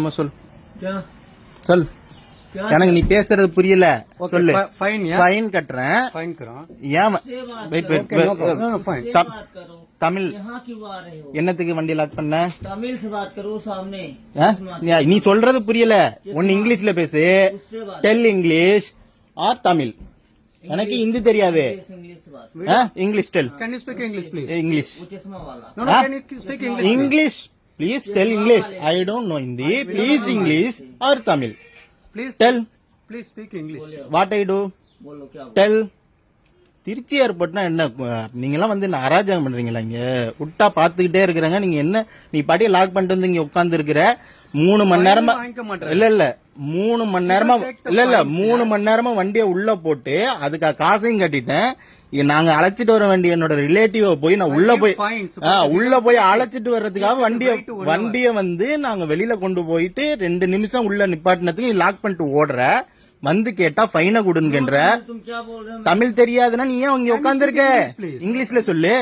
நம்ம சொல் क्या சொல் क्या எனக்கு நீ பேசுறது புரியல சொல்லு फाइन या ஃபைன் கட்டுறேன் फाइन करो ஏன் से बात wait, करो wait, Okay, no wait, problem. No, no, fine. से तम- बात करो தமிழ் यहाँ क्यों आ रहे हो என்னத்துக்கு வண்டி லாக் பண்ண तमिल से बात करो सामने ஆ? நீ- நீ சொல்றது புரியல ஒன்னு இங்கிலீஷ்ல பேசு उससे बात டெல் இங்கிலீஷ் ஆர் தமிழ் எனக்கு ஹிந்தி தெரியாது इंग्लिश से बात ஆ? English tell can you speak English please English वो चश्मा वाला no no Huh? Can you speak English English please tell English I don't know Hindi please English or Tamil please tell please speak English what I do tell Trichy ஏர்போர்ட்னா என்ன? நீங்கெல்லாம் வந்து என்ன அராஜகம் பண்ணுறீங்களா இங்கே? விட்டா பார்த்துக்கிட்டே இருக்கிறாங்க. நீங்கள் என்ன நீ படியை லாக் பண்ணிட்டு வந்து இங்கே உட்கார்ந்து மூணு மணி நேரமா இல்ல இல்ல. மூணு மணி நேரமா இல்ல இல்ல. மூணு மணி நேரமா வண்டியை உள்ள போட்டு அதுக்கு காசையும் கட்டிட்டேன். நாங்க அழைச்சிட்டு வர வண்டி என்னோட ரிலேட்டிவ போய் நான் உள்ள போய் உள்ள போய் அழைச்சிட்டு வர்றதுக்காக வண்டிய வண்டிய வந்து நாங்க வெளியில கொண்டு போயிட்டு ரெண்டு நிமிஷம் உள்ள நிப்பாட்டினதுக்கு லாக் பண்ணிட்டு ஓடுற. வந்து கேட்டா ஃபைனை கொடுங்கன்ற. தமிழ் தெரியாதுன்னா நீ ஏன் இங்க உட்காந்துருக்க இங்கிலீஷ்ல சொல்லு.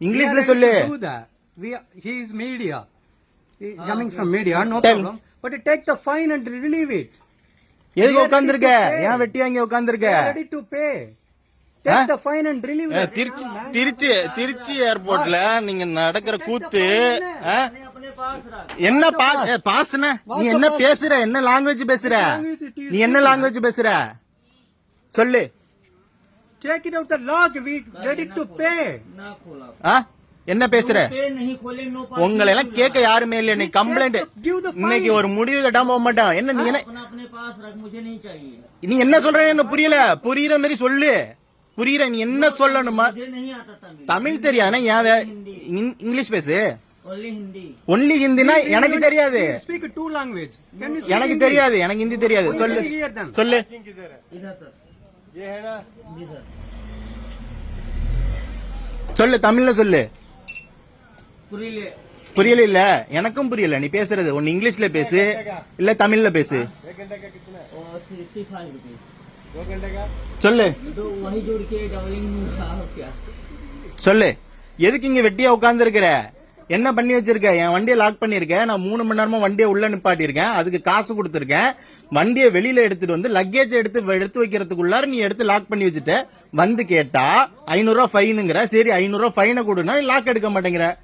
இங்கிலீஷ்ல சொல்லு. Media coming from media, no Tell. problem. But take the fine and relieve it. எதுக்கு உட்காந்துருக்க ஏன் வெட்டியா இங்க உட்காந்துருக்க They are ready to pay. Take the fine and relieve it. Trichy Trichy Trichy ஏர்போர்ட்ல நீங்க நடக்கிற கூத்து ஆ? என்ன பாஸ் ஏ, பாஸ்னா நீ என்ன பேசுற என்ன லாங்குவேஜ் பேசுற நீ என்ன லாங்குவேஜ் பேசுற சொல்லு Take it out the log. We ready to pay. ஆ என்ன பேசுற? உங்களை எல்லாம் கேட்க யாருமே இல்ல நீ கம்ப்ளைண்ட் இன்னைக்கு ஒரு முடிவு கட்டாம போக மாட்டான். என்ன நீ என்ன நீ என்ன சொல்ற என்ன புரியல. புரியுற மாதிரி சொல்லு. புரியுற நீ என்ன சொல்லணுமா? தமிழ்? தெரியாது. இங்கிலீஷ் பேசு. ஒன்லி ஹிந்தினா எனக்கு தெரியாது. எனக்கு தெரியாது. எனக்கு ஹிந்தி தெரியாது. சொல்லு. சொல்லு. சொல்லு தமிழ்ல சொல்லு. புரியல இல்ல. எனக்கும் புரியல. நீ பேசுறது. ஒன்னு இங்கிலீஷ்ல பேசு. இல்ல தமிழ்ல பேசு. சொல்லு. சொல்லு. எதுக்கு இங்க வெட்டியா உட்கார்ந்து என்ன பண்ணி வச்சிருக்க? என் வண்டியை லாக் பண்ணிருக்கேன் நான் மூணு மணி நேரமா வண்டியை உள்ள நிப்பாட்டியிருக்கேன். அதுக்கு காசு கொடுத்துருக்கேன். வண்டியை வெளியில எடுத்துட்டு வந்து லக்கேஜ் எடுத்து எடுத்து வைக்கிறதுக்குள்ளார நீ எடுத்து லாக் பண்ணி வச்சுட்டு. வந்து கேட்டா ஐநூறுரூவா ஃபைனுங்கிற சரி ஐநூறுரூவா ஃபைனை கொடுனா லாக் எடுக்க மாட்டேங்கிற.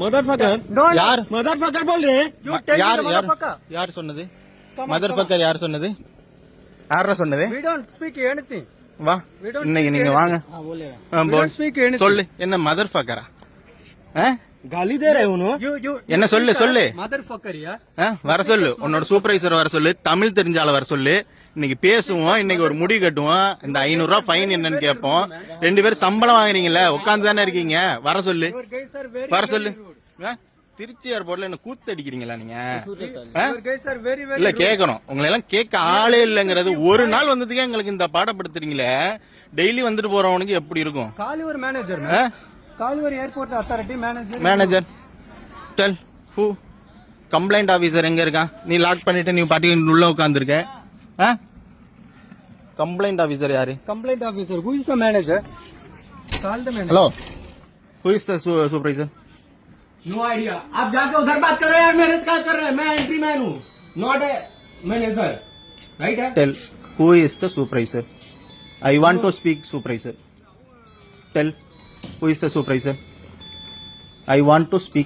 மதர் ஃபக்கர் யார்? மதர் ஃபக்கர் சொல்றேன் யார் யார்? யார் சொன்னது? மதர் ஃபக்கர் யார் சொன்னது? யாரா சொன்னது? வி டோன்ட் ஸ்பீக் எனிதிங் வா. இன்னைக்கு நீங்க வாங்க. சொல்லு என்ன மதர் ஃபக்கரா காலி தேர என்ன சொல்லு சொல்லு. மதர் வர சொல்லு. உன்னோட சூப்பர்வைசர் வர சொல்லு. தமிழ் தெரிஞ்சால வர சொல்லு. இன்னைக்கு பேசுவோம் இன்னைக்கு ஒரு முடி கட்டுவோம். இந்த ஐநூறு ரூபாய் ஃபைன் என்னன்னு கேட்போம். ரெண்டு பேரும் சம்பளம் வாங்குறீங்கல்ல உட்கார்ந்து தானே இருக்கீங்க? வர சொல்லு. வர சொல்லு. ஆ? திருச்சி ஏர்போர்ட்ல என்ன கூத்து அடிக்கிறீங்களா நீங்க? ஆ? இல்ல. கேக்குறோம் உங்களை எல்லாம் கேட்க ஆளே இல்லங்கிறது ஒரு நாள் வந்ததுக்கே எங்களுக்கு இந்த பாடப்படுத்துறீங்களே. டெய்லி வந்துட்டு போறவனுக்கு எப்படி இருக்கும். ஆ? Call your airport authority manager. Manager tell who complaint officer எங்க இருக்கான்? நீ லாக் பண்ணிட்டு நீ பாட்டி உள்ள உட்கார்ந்துருக்க. Complaint officer, yari. Complaint officer. Who is the manager? Call the manager. Hello. Who is the supervisor? No idea. आप जाके उधर बात कर रहे हैं मैं रिस्क कर रहा हूँ मैं entry Not a manager. Right Tell. Who is the supervisor? I want to speak supervisor. Tell. Who is the supervisor? I want to speak.